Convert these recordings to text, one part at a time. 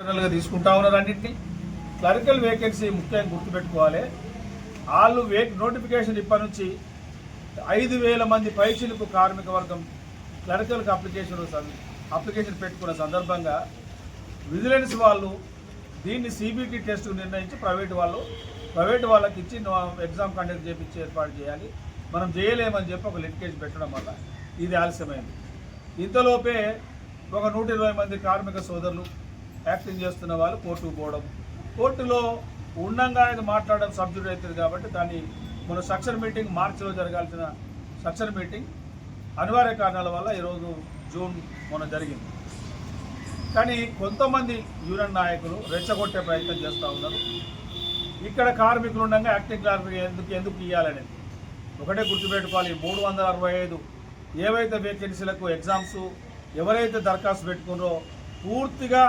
గా తీసుకుంటా ఉన్నారు అన్నింటినీ. క్లరికల్ వేకెన్సీ ముఖ్యంగా గుర్తుపెట్టుకోవాలి. వాళ్ళు వే నోటిఫికేషన్ ఇప్పటి నుంచి ఐదు వేల మంది పైచిలుకు కార్మిక వర్గం క్లరికల్కి అప్లికేషన్ అప్లికేషన్ పెట్టుకున్న సందర్భంగా విజిలెన్స్ వాళ్ళు దీన్ని సిబిటి టెస్ట్ నిర్ణయించి ప్రైవేట్ వాళ్ళు ప్రైవేట్ వాళ్ళకి ఇచ్చి ఎగ్జామ్ కండక్ట్ చేయించి ఏర్పాటు చేయాలి. మనం చేయలేమని చెప్పి ఒక లిటికేజ్ పెట్టడం వల్ల ఇది ఆలస్యమైంది. ఇంతలోపే ఒక నూట ఇరవై మంది కార్మిక సోదరులు యాక్టింగ్ చేస్తున్న వాళ్ళు కోర్టుకు పోవడం. కోర్టులో ఉండంగా ఇది మాట్లాడడం సబ్జెక్ట్ అవుతుంది కాబట్టి దాన్ని మన సక్సర్ మీటింగ్ మార్చిలో జరగాల్సిన సక్సర్ మీటింగ్ అనివార్య కారణాల వల్ల ఈరోజు జూన్ మొన్న జరిగింది. కానీ కొంతమంది యూనియన్ నాయకులు రెచ్చగొట్టే ప్రయత్నం చేస్తూ ఉన్నారు. ఇక్కడ కార్మికులు ఉండగా యాక్టింగ్ కార్మికులు ఎందుకు ఎందుకు ఇవ్వాలనేది ఒకటే గుర్తుపెట్టుకోవాలి మూడు వందల అరవై ఐదు ఏవైతే వేకెన్సీలకు ఎగ్జామ్స్ ఎవరైతే దరఖాస్తు పెట్టుకున్నారో పూర్తిగా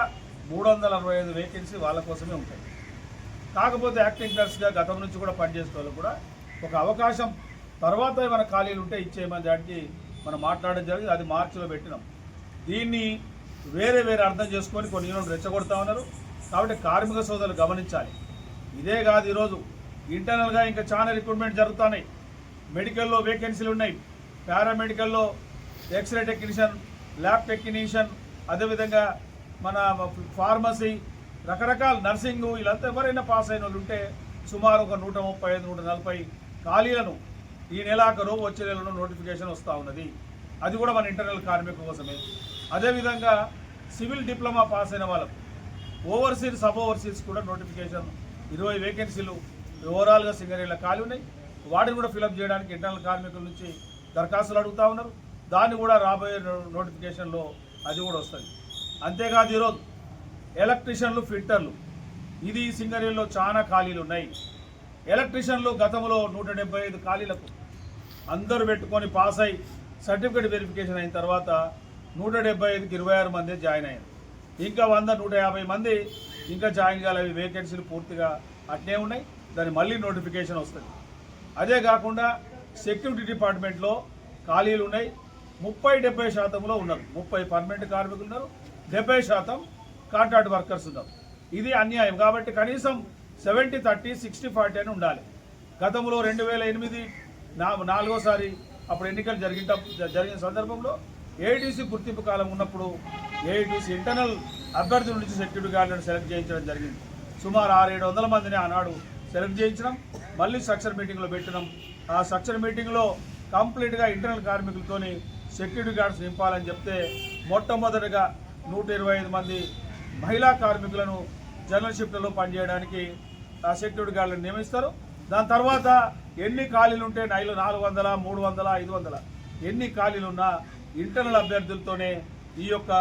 మూడు వందల అరవై ఐదు వేకెన్సీ వాళ్ళ కోసమే ఉంటాయి. కాకపోతే యాక్టింగ్ నర్స్గా గతం నుంచి కూడా పనిచేసే వాళ్ళు కూడా ఒక అవకాశం తర్వాత ఏమైనా ఖాళీలు ఉంటే ఇచ్చేయమని దానికి మనం మాట్లాడడం జరిగింది. అది మార్చిలో పెట్టినాం. దీన్ని వేరే వేరే అర్థం చేసుకొని కొన్ని యూనిట్లు రెచ్చగొడతా ఉన్నారు. కాబట్టి కార్మిక సోదరులు గమనించాలి. ఇదే కాదు ఈరోజు. ఇంటర్నల్గా ఇంకా చాలా రిక్రూట్మెంట్ జరుగుతున్నాయి. మెడికల్లో వేకెన్సీలు ఉన్నాయి. పారామెడికల్లో X ray technician lab technician అదేవిధంగా మన ఫార్మసీ రకరకాల నర్సింగ్ వీళ్ళంతా ఎవరైనా పాస్ అయిన వాళ్ళు ఉంటే సుమారు ఒక నూట ముప్పై ఐదు నూట నలభై ఖాళీలను ఈ నెలాఖరు వచ్చే నెలలో నోటిఫికేషన్ వస్తూ ఉన్నది. అది కూడా మన ఇంటర్నల్ కార్మిక కోసమే. అదేవిధంగా సివిల్ డిప్లొమా పాస్ అయిన వాళ్ళకు ఓవర్సీస్ సబ్ ఓవర్సీస్ కూడా నోటిఫికేషన్ ఇరవై వేకెన్సీలు ఓవరాల్గా సింగరేళ్ళ ఖాళీ ఉన్నాయి. వాటిని కూడా ఫిలప్ చేయడానికి ఇంటర్నల్ కార్మికుల నుంచి దరఖాస్తులు అడుగుతా ఉన్నారు. దాన్ని కూడా రాబోయే నోటిఫికేషన్లో అది కూడా వస్తుంది. అంతేకాదు ఈరోజు ఎలక్ట్రీషియన్లు ఫిట్టర్లు ఇది సింగరేణిలో చాలా ఖాళీలు ఉన్నాయి. ఎలక్ట్రీషియన్లు గతంలో నూట డెబ్బై ఐదు ఖాళీలకు అందరూ పెట్టుకొని పాస్ అయి సర్టిఫికేట్ వెరిఫికేషన్ అయిన తర్వాత నూట డెబ్బై ఐదుకి ఇరవై ఆరు మంది జాయిన్ అయ్యారు ఇంకా వంద నూట యాభై మంది ఇంకా జాయిన్ కాలేవి వేకెన్సీలు పూర్తిగా అట్నే ఉన్నాయి. దాని మళ్ళీ నోటిఫికేషన్ వస్తుంది. అదే కాకుండా సెక్యూరిటీ డిపార్ట్మెంట్లో ఖాళీలు ఉన్నాయి. ముప్పై డెబ్బై శాతంలో ఉన్నారు. ముప్పై పర్మనెంట్ కార్మికులు ఉన్నారు. డెబ్బై శాతం కాంట్రాక్ట్ వర్కర్స్ ఉన్నారు ఇది అన్యాయం. కాబట్టి కనీసం సెవెంటీ థర్టీ సిక్స్టీ ఫార్టీ అని ఉండాలి. గతంలో రెండు వేల ఎనిమిది నా నాలుగోసారి అప్పుడు ఎన్నికలు జరిగిన జరిగిన సందర్భంలో ఏఐటీసీ గుర్తింపు కాలం ఉన్నప్పుడు ఏఐటీసీ ఇంటర్నల్ అభ్యర్థుల నుంచి సెక్యూరిటీ గార్డులను సెలెక్ట్ చేయించడం జరిగింది. సుమారు ఆరు ఏడు వందల మందిని ఆనాడు సెలెక్ట్ చేయించడం మళ్ళీ స్ట్రక్చర్ మీటింగ్లో పెట్టడం ఆ స్ట్రక్చర్ మీటింగ్లో కంప్లీట్గా ఇంటర్నల్ కార్మికులతోని సెక్యూరిటీ గార్డ్స్ నింపాలని చెప్తే మొట్టమొదటిగా నూట ఇరవై ఐదు మంది మహిళా కార్మికులను జనరల్ షిఫ్ట్లలో పనిచేయడానికి ఆ సెక్యూరిటీ గార్డులను నియమిస్తారు. దాని తర్వాత ఎన్ని ఖాళీలు ఉంటే నైలు నాలుగు వందల మూడు వందల ఐదు వందల. ఎన్ని ఖాళీలు ఉన్నా ఇంటర్నల్ అభ్యర్థులతోనే ఈ యొక్క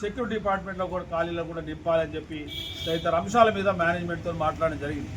సెక్యూరిటీ డిపార్ట్మెంట్లో కూడా ఖాళీలో కూడా నింపాలని చెప్పి తదితర అంశాల మీద మేనేజ్మెంట్తో మాట్లాడడం జరిగింది.